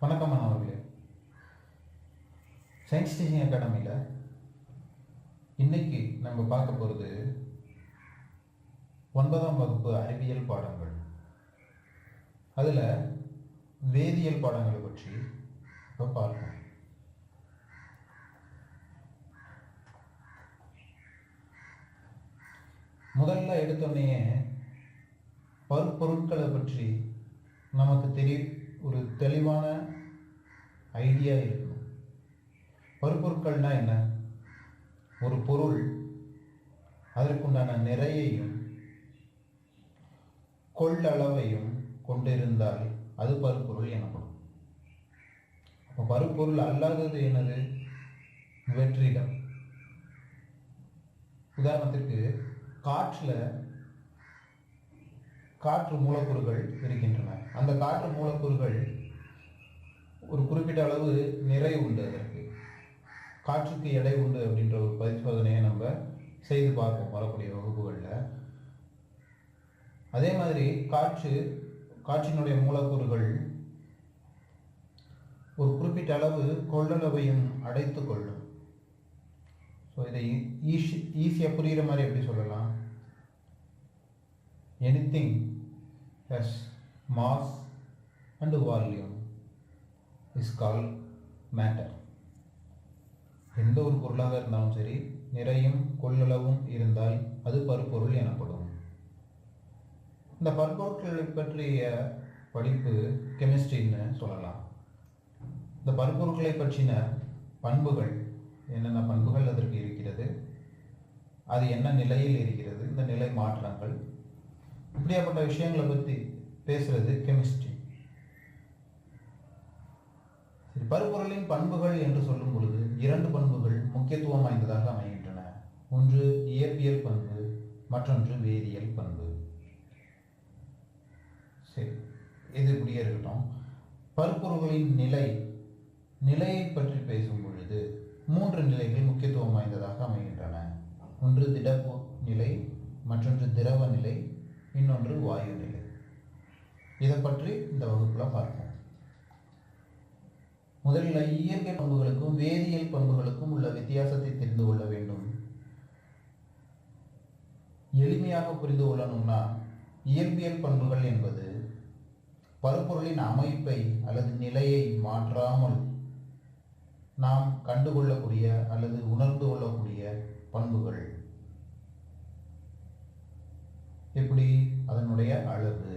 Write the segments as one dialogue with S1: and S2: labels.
S1: வணக்கம் அவர்களே. Science teaching அகாடமியில் இன்னைக்கு நம்ம பார்க்க போகிறது ஒன்பதாம் வகுப்பு அறிவியல் பாடங்கள். அதில் வேதியியல் பாடங்களை பற்றி இப்போ பார்ப்போம். முதல்ல எடுத்தோடனே பருப்பொருட்களை பற்றி நமக்கு தெரிய ஒரு தெளிவான ஐடியா இருக்கும். பருப்பொருட்கள்னா என்ன? ஒரு பொருள் அதற்குண்டான நிறையையும் கொள்ளளவையும் கொண்டிருந்தால் அது பருப்பொருள் எனப்படும். அப்போ பருப்பொருள் அல்லாதது என்னது? வெற்றிடம். உதாரணத்திற்கு காற்றில் காற்று மூலக்கூறுகள் இருக்கின்றன. அந்த காற்று மூலக்கூறுகள் ஒரு குறிப்பிட்ட அளவு நிறை உண்டு அதற்கு. காற்றுக்கு எடை உண்டு அப்படின்ற ஒரு பரிசோதனையை நம்ம செய்து பார்ப்போம் வரக்கூடிய வகுப்புகளில். அதே மாதிரி காற்று காற்றினுடைய மூலக்கூறுகள் ஒரு குறிப்பிட்ட அளவு கொள்ளளவையும் அடைத்து கொள்ளும். ஸோ இதை ஈஸி ஈஸியாக புரிகிற மாதிரி எப்படி சொல்லலாம்? Anything has mass and volume is called matter. எந்த ஒரு பொருளாக இருந்தாலும் சரி நிறையும் கொள்ளளவும் இருந்தால் அது பருப்பொருள் எனப்படும். இந்த பருப்பொருட்களை பற்றிய படிப்பு கெமிஸ்ட்ரின்னு சொல்லலாம். இந்த பருப்பொருட்களை பற்றின பண்புகள் என்னென்ன பண்புகள் அதற்கு இருக்கிறது அது என்ன நிலையில் இருக்கிறது இந்த நிலை மாற்றங்கள் இப்படியாப்பட்ட விஷயங்களை பற்றி பேசுறது கெமிஸ்ட்ரி சரி பருப்பொருளின் பண்புகள் என்று சொல்லும் பொழுது இரண்டு பண்புகள் முக்கியத்துவம் வாய்ந்ததாக அமைகின்றன. ஒன்று இயற்பியல் பண்பு மற்றொன்று வேதியியல் பண்பு. சரி இது இப்படியே இருக்கட்டும். பருப்பொருள்களின் நிலை நிலையை பற்றி பேசும் பொழுது மூன்று நிலைகள் முக்கியத்துவம் வாய்ந்ததாக அமைகின்றன. ஒன்று திட நிலை மற்றொன்று திரவ நிலை இன்னொன்று வாயு நிலை இதை பற்றி இந்த வகுப்பில் பார்ப்போம். முதலில் இயற்கை பண்புகளுக்கும் வேதியியல் பண்புகளுக்கும் உள்ள வித்தியாசத்தை தெரிந்து கொள்ள வேண்டும். எளிமையாக புரிந்து கொள்ளணும்னா இயற்பியல் பண்புகள் என்பது பருப்பொருளின் அமைப்பை அல்லது நிலையை மாற்றாமல் நாம் கண்டுகொள்ளக்கூடிய அல்லது உணர்ந்து கொள்ளக்கூடிய பண்புகள். எப்படி? அதனுடைய அளவு.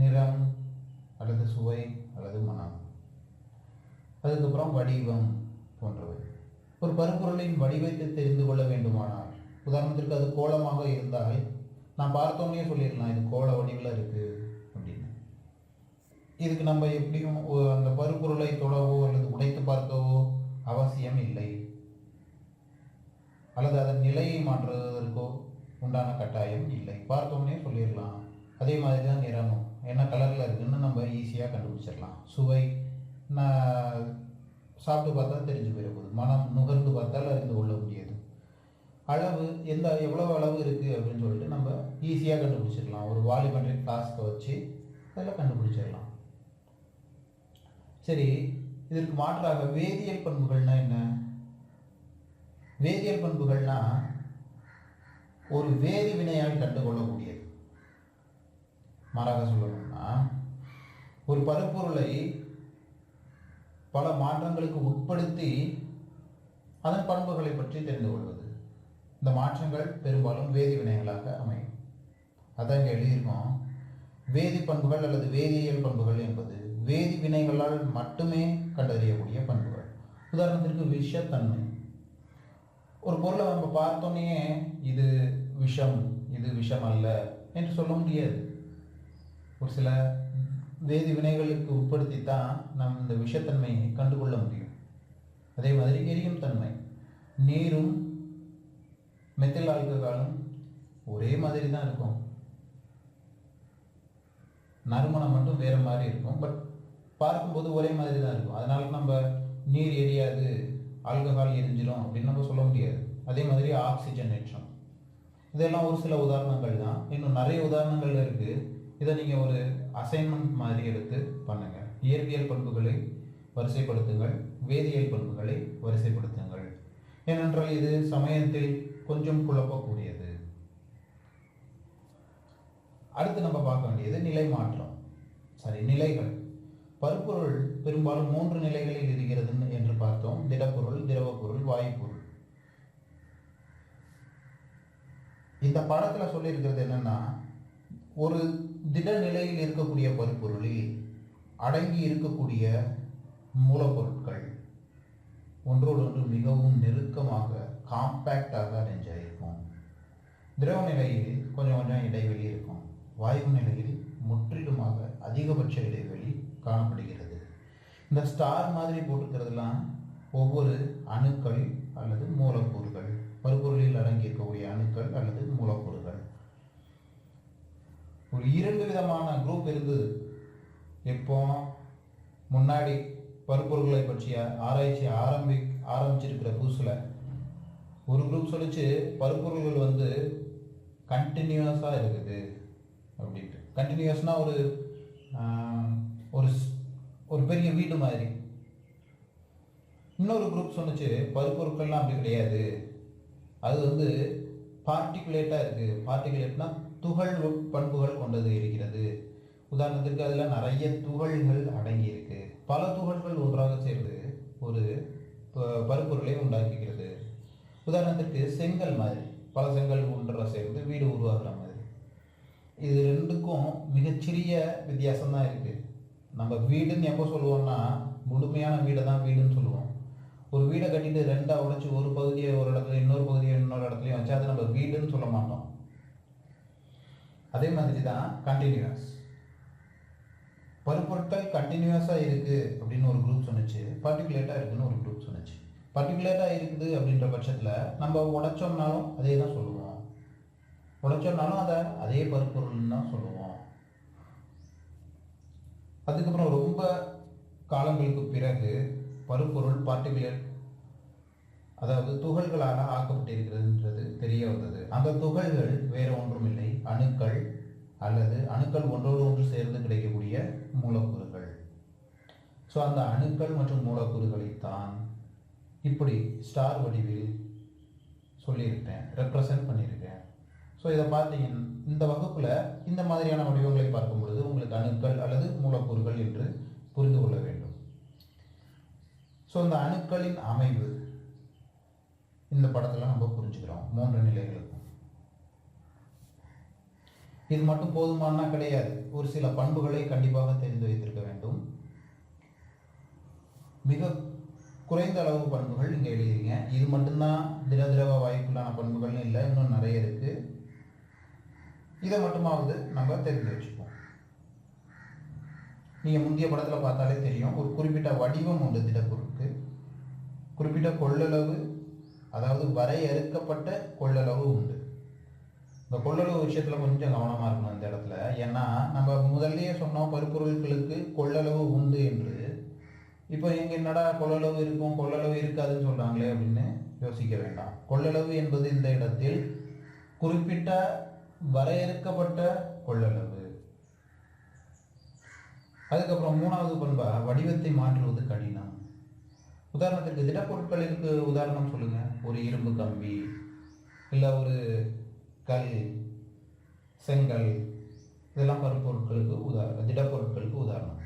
S1: நிறம் அல்லது சுவை அல்லது மனம். அதுக்கப்புறம் வடிவம் போன்றவை. ஒரு பருப்பொருளின் வடிவத்தை தெரிந்து கொள்ள வேண்டுமானால் உதாரணத்திற்கு அது கோலமாக இருந்தால் நான் பார்த்தோன்னே சொல்லிடலாம் இது கோல வடிவில் இருக்குது அப்படின்னு. இதுக்கு நம்ம எப்படியும் அந்த பருப்பொருளை தொடவோ அல்லது உடைத்து பார்க்கவோ அவசியம் இல்லை. அல்லது அதன் நிலையை மாற்றுவதற்கோ உண்டான கட்டாயம் இல்லை. பார்த்தோம்னே சொல்லிடலாம். அதே மாதிரி தான் நிறமும். என்ன கலரில் இருக்குதுன்னு நம்ம ஈஸியாக கண்டுபிடிச்சிடலாம். சுவை நான் சாப்பிட்டு பார்த்தா தெரிஞ்சு போயிட போகுது. மனம் நுகர்ந்து பார்த்தால் அறிந்து கொள்ள முடியாது. அளவு எந்த எவ்வளோ அளவு இருக்குது அப்படின்னு சொல்லிட்டு நம்ம ஈஸியாக கண்டுபிடிச்சிடலாம். ஒரு வாலிமெட்ரிக் ஃப்ளாஸ்கை வச்சு அதில் கண்டுபிடிச்சிடலாம். சரி இதற்கு மாற்றாக வேதியியல் பண்புகள்னால் என்ன? வேதியியல் பண்புகள்னா ஒரு வேதி வினையால் கண்டுகொள்ளக்கூடியது. மாறாக சொல்லணும்னா ஒரு பருப்பொருளை பல மாற்றங்களுக்கு உட்படுத்தி அதன் பண்புகளை பற்றி தெரிந்து கொள்வது. இந்த மாற்றங்கள் பெரும்பாலும் வேதி வினைகளாக அமையும். அதான் இங்கே எழுதியிருக்கோம். வேதி பண்புகள் அல்லது வேதியியல் பண்புகள் என்பது வேதி வினைகளால் மட்டுமே கண்டறியக்கூடிய பண்புகள். உதாரணத்திற்கு விஷத்தன்மை. ஒரு பொருளை நம்ம பார்த்தோன்னே இது விஷம் இது விஷம் அல்ல என்று சொல்ல முடியாது. ஒரு சில வேதி வினைகளுக்கு உட்படுத்தி தான் நாம் இந்த விஷத்தன்மையை கண்டுகொள்ள முடியும். அதே மாதிரி எரியும் தன்மை. நீரும் மெத்தில் ஆல்கஹாலும் ஒரே மாதிரி தான் இருக்கும். நறுமணம் மட்டும் வேறு மாதிரி இருக்கும். பட் பார்க்கும்போது ஒரே மாதிரி தான் இருக்கும். அதனால நம்ம நீர் எரியாது ஆல்கஹால் எரிஞ்சிடும் அப்படின்னு நம்ம சொல்ல முடியாது. அதே மாதிரி ஆக்சிஜன் ஏற்றம். இதெல்லாம் ஒரு சில உதாரணங்கள் தான். இன்னும் நிறைய உதாரணங்கள் இருக்குது இதை நீங்கள் ஒரு அசைன்மெண்ட் மாதிரி எடுத்து பண்ணுங்கள் இயற்பியல் பண்புகளை வரிசைப்படுத்துங்கள். வேதியியல் பண்புகளை வரிசைப்படுத்துங்கள். ஏனென்றால் இது சமயத்தில் கொஞ்சம் குழப்பக்கூடியது. அடுத்து நம்ம பார்க்க வேண்டியது நிலை மாற்றம். சரி நிலைகள். பருப்பொருள் பெரும்பாலும் மூன்று நிலைகளில் இருக்கிறது என்று பார்த்தோம். திடப்பொருள் திரவப்பொருள் வாயுப்பொருள். இந்த படத்தில் சொல்லியிருக்கிறது என்னென்னா ஒரு திட நிலையில் இருக்கக்கூடிய பருப்பொருளில் அடங்கி இருக்கக்கூடிய மூலப்பொருட்கள் ஒன்றோடொன்று மிகவும் நெருக்கமாக காம்பேக்டாக நெஞ்சாயிருக்கும் திரவ நிலையில் கொஞ்சம் கொஞ்சம் இடைவெளி இருக்கும். வாயு நிலையில் முற்றிலுமாக அதிகபட்ச இடைவெளி காணப்படுகிறது. இந்த ஸ்டார் மாதிரி போட்டிருக்கிறதுலாம் ஒவ்வொரு அணுக்கள் அல்லது மூலக்கூறுகள். பருப்பொருளில் அடங்கியிருக்கக்கூடிய அணுக்கள் அல்லது மூலக்கூறுகள். ஒரு இரண்டு விதமான குரூப் இருந்தது எப்போ முன்னாடி பருப்பொருள்களை பற்றிய ஆராய்ச்சி ஆரம்பி ஆரம்பிச்சிருக்கிற புதுசில் ஒரு குரூப் சொல்லிச்சு பருப்பொருள்கள் வந்து கண்டினியூஸாக இருக்குது. அப்படின்ட்டு. கண்டினியூஸ்னால் ஒரு ஒரு பெரிய வீடு மாதிரி. இன்னொரு குரூப் சொன்னச்சு பருப்பொருட்கள்லாம் அப்படி கிடையாது. அது வந்து பார்ட்டிகுலேட்டாக இருக்குது பார்ட்டிகுலேட்னா துகள் பண்புகள் கொண்டது இருக்கிறது. உதாரணத்திற்கு அதில் நிறைய துகள்கள் அடங்கி இருக்கு. பல துகள்கள் ஒன்றாக சேர்ந்து ஒரு ப- பருப்பொருளை உண்டாக்குகிறது. உதாரணத்திற்கு செங்கல் மாதிரி. பல செங்கல் ஒன்றாக சேர்ந்து வீடு உருவாகிற மாதிரி. இது ரெண்டுக்கும் மிகச்சிறிய வித்தியாசம் தான் இருக்குது நம்ம வீடுன்னு எப்போ சொல்லுவோம்னா முழுமையான வீடை தான் வீடுன்னு சொல்லுவோம். ஒரு வீடை கட்டிட்டு ரெண்டாக உடைச்சி ஒரு பகுதியை ஒரு இடத்துல இன்னொரு பகுதியை இன்னொரு இடத்துலையும் வச்சு அதை நம்ம வீடுன்னு சொல்ல மாட்டோம். அதே மாதிரி தான் கண்டினியூஸ் பருப்பொருட்கள் கண்டினியூஸாக இருக்குது அப்படின்னு ஒரு குரூப் சொன்னுச்சு. பர்டிகுலேட்டாக இருக்குன்னு ஒரு குரூப் சொன்னுச்சு. பர்டிகுலேட்டாக இருக்குது அப்படின்ற பட்சத்தில் நம்ம உடைச்சோம்னாலும் அதே தான் சொல்லுவோம். உடைச்சோம்னாலும் அதை அதே பருப்பொருள்னு தான் சொல்லுவோம். அதுக்கப்புறம் ரொம்ப காலங்களுக்கு பிறகு பருப்பொருள் பார்ட்டிகுலர் அதாவது துகள்களாக ஆக்கப்பட்டிருக்கிறதுன்றது தெரிய வந்தது. அந்த துகள்கள் வேறு ஒன்றும் இல்லை அணுக்கள் அல்லது அணுக்கள் ஒன்றோடு ஒன்று சேர்ந்து கிடைக்கக்கூடிய மூலக்கூறுகள். ஸோ அந்த அணுக்கள் மற்றும் மூலக்கூறுகளைத்தான் இப்படி ஸ்டார் வடிவில் சொல்லியிருக்கேன் ரெப்ரசன்ட் பண்ணியிருக்கேன். ஸோ இதை பார்த்தீங்கன்னா இந்த வகுப்பில் இந்த மாதிரியான வடிவங்களை பார்க்கும் பொழுது உங்களுக்கு அணுக்கள் அல்லது மூலக்கூறுகள் என்று புரிந்து கொள்ள வேண்டும். ஸோ இந்த அணுக்களின் அமைவு. இந்த படத்தில் நம்ம புரிஞ்சுக்கிறோம். மூன்று நிலைகளுக்கும். இது மட்டும் போதுமானா கிடையாது. ஒரு சில பண்புகளை கண்டிப்பாக தெரிந்து வைத்திருக்க வேண்டும். மிக குறைந்த அளவு பண்புகள் நீங்கள் எழுதிருங்க இது மட்டும்தான் திட திரவ வாய்ப்புள்ளான பண்புகள்னு இல்லை இன்னும் நிறைய இருக்குது இதை மட்டுமாவது நம்ம தெரிந்து வச்சுப்போம் நீங்கள் முந்தைய படத்தில் பார்த்தாலே தெரியும். ஒரு குறிப்பிட்ட வடிவம் உண்டு திடப்பொருளுக்கு குறிப்பிட்ட கொள்ளளவு அதாவது வரையறுக்கப்பட்ட கொள்ளளவு உண்டு. இந்த கொள்ளளவு விஷயத்தில் கொஞ்சம் கவனமாக இருக்கணும் இந்த இடத்துல. ஏன்னா நம்ம முதல்லயே சொன்னோம் பருப்பொருட்களுக்கு கொள்ளளவு உண்டு என்று. இப்போ இங்கே என்னடா கொள்ளளவு இருக்கும் கொள்ளளவு இருக்காதுன்னு சொல்கிறாங்களே அப்படின்னு யோசிக்க வேண்டாம். கொள்ளளவு என்பது இந்த இடத்தில் குறிப்பிட்ட வரையறுக்கப்பட்ட கொள்ளளவு. அதுக்கப்புறம் மூணாவது பண்பா வடிவத்தை மாற்றுவது கடினம். உதாரணத்திற்கு திடப்பொருட்களுக்கு உதாரணம் சொல்லுங்கள் ஒரு இரும்பு கம்பி இல்லை ஒரு கல் செங்கல் இதெல்லாம் பருப்பொருட்களுக்கு உதாரணம் திடப்பொருட்களுக்கு உதாரணம்.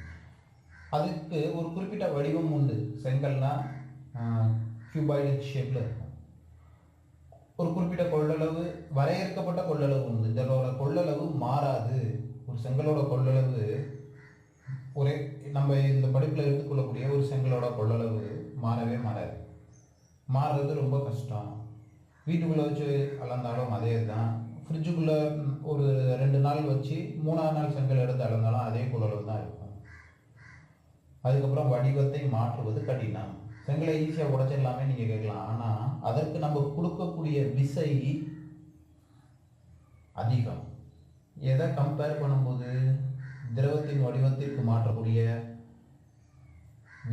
S1: அதுக்கு ஒரு குறிப்பிட்ட வடிவம் உண்டு. செங்கல்னால் கியூபாய்டு ஷேப்பில் இருக்கும். ஒரு குறிப்பிட்ட கொள்ளளவு வரையறுக்கப்பட்ட கொள்ளளவு உண்டு. இதனோட கொள்ளளவு மாறாது. ஒரு செங்கலோட கொள்ளளவு ஒரே நம்ம இந்த படிப்பில் எடுத்துக்கொள்ளக்கூடிய ஒரு செங்கலோட கொள்ளளவு மாறவே மாறாது. மாறுறது ரொம்ப கஷ்டம். வீட்டுக்குள்ளே வச்சு அளந்தாலும் அதே தான் ஃப்ரிட்ஜுக்குள்ளே ஒரு ரெண்டு நாள் வச்சு மூணாவது நாள் செங்கல் எடுத்து அளந்தாலும் அதே கொள்ளளவு தான் இருக்கும். அதுக்கப்புறம் வடிவத்தை மாற்றுவது கடினம். செங்கலை ஈஸியாக உடச்சிடலாமே நீங்கள் கேட்கலாம். ஆனால் அதற்கு நம்ம கொடுக்கக்கூடிய விசை அதிகம். எதை கம்பேர் பண்ணும்போது திரவத்தின் வடிவத்திற்கு மாற்றக்கூடிய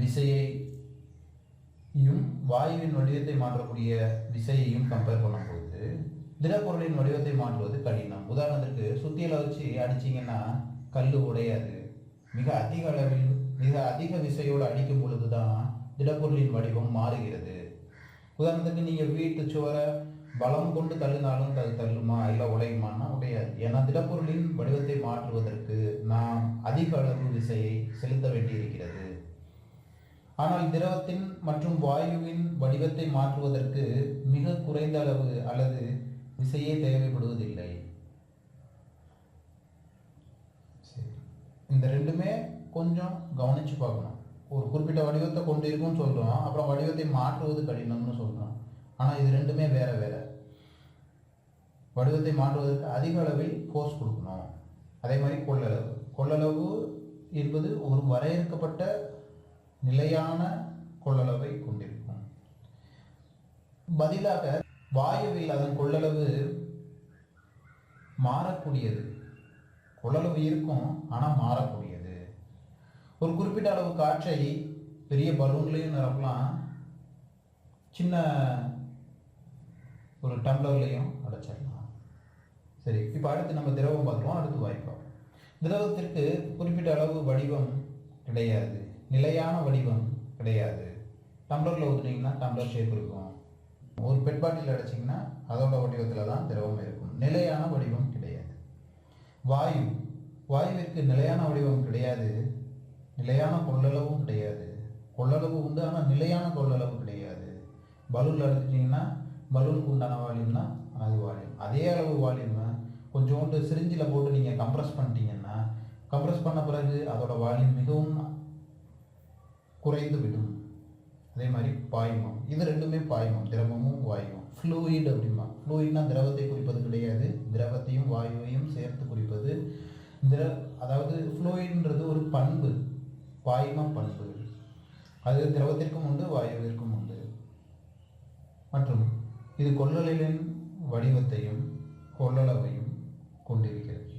S1: விசையையும் வாயுவின் வடிவத்தை மாற்றக்கூடிய விசையையும் கம்பேர் பண்ணும்போது திடப்பொருளின் வடிவத்தை மாற்றுவது கடினம். உதாரணத்திற்கு சுத்தியில் வச்சு அடிச்சீங்கன்னா கல் உடையாது. மிக அதிக அளவில் மிக அதிக விசையோடு அடிக்கும் பொழுது தான் திடப்பொருளின் வடிவம் மாறுகிறது. உதாரணத்துக்கு நீங்கள் வீட்டு சுவரை பலம் கொண்டு தள்ளினாலும் அது தள்ளுமா? இல்லை உடையுமான்னா உடையாது. ஏன்னா திடப்பொருளின் வடிவத்தை மாற்றுவதற்கு நாம் அதிக அளவு விசையை செலுத்த வேண்டியிருக்கிறது. ஆனால் திரவத்தின் மற்றும் வாயுவின் வடிவத்தை மாற்றுவதற்கு மிக குறைந்த அளவு அல்லது விசையே தேவைப்படுவதில்லை. சரி. இந்த ரெண்டுமே கொஞ்சம் கவனிச்சு பார்க்கணும். ஒரு குறிப்பிட்ட வடிவத்தை கொண்டு இருக்கும்னு சொல்கிறோம் அப்புறம் வடிவத்தை மாற்றுவது கடினம்னு சொல்கிறோம் ஆனால் இது ரெண்டுமே வேற வேற. வடிவத்தை மாற்றுவதற்கு அதிக அளவில் ஃபோர்ஸ் கொடுக்கணும். அதே மாதிரி கொள்ளளவு. கொள்ளளவு என்பது ஒரு வரையறுக்கப்பட்ட நிலையான கொள்ளளவை கொண்டிருக்கும். பதிலாக வாயுவில் அதன் கொள்ளளவு மாறக்கூடியது. கொள்ளளவு இருக்கும் ஆனால் மாறக்கூடியது. ஒரு குறிப்பிட்ட அளவு காற்றை பெரிய பலூன்லேயும் நிரப்பலாம். சின்ன ஒரு டம்ளர்லையும் அடைச்சிடலாம். சரி இப்போ அடுத்து நம்ம திரவம் பார்த்துருவோம் அடுத்து வாய்ப்போம் திரவத்திற்கு குறிப்பிட்ட அளவு வடிவம் கிடையாது. நிலையான வடிவம் கிடையாது. டம்ளரில் ஊற்றுனீங்கன்னா டம்ளர் ஷேப் இருக்கும். ஒரு பெட் பாட்டில் அடைச்சிங்கன்னா அதோட வடிவத்தில் தான் திரவம் இருக்கும். நிலையான வடிவம் கிடையாது. வாயு. வாயுவிற்கு நிலையான வடிவம் கிடையாது. நிலையான கொள்ளளவும் கிடையாது. கொள்ளளவு உண்டு ஆனால் நிலையான கொள்ளளவு கிடையாது. பலூனில் எடுத்துட்டிங்கன்னா பலூனுக்கு உண்டான வால்யூம்னா அது வால்யூம். அதே அளவு வால்யூமை கொஞ்சோண்டு சிரிஞ்சில் போட்டு நீங்கள் கம்ப்ரஸ் பண்ணிட்டீங்கன்னா கம்ப்ரஸ் பண்ண பிறகு அதோட வால்யூம் மிகவும் குறைந்து விடும். அதே மாதிரி பாய்மம். இது ரெண்டுமே பாய்மம். திரவமும் வாயுவும். ஃப்ளூயிட் அப்படிமா ஃப்ளூயிட்னா திரவத்தை குறிப்பது கிடையாது. திரவத்தையும் வாயுவையும் சேர்த்து குறிப்பது திர அதாவது ஃப்ளூயிட்ன்றது ஒரு பண்பு. பாய்ம பண்பு. அது திரவத்திற்கும் உண்டு வாயுவிற்கும் உண்டு. மற்றும் இது கொள்ளலின் வடிவத்தையும் கொள்ளளவையும் கொண்டிருக்கிறது.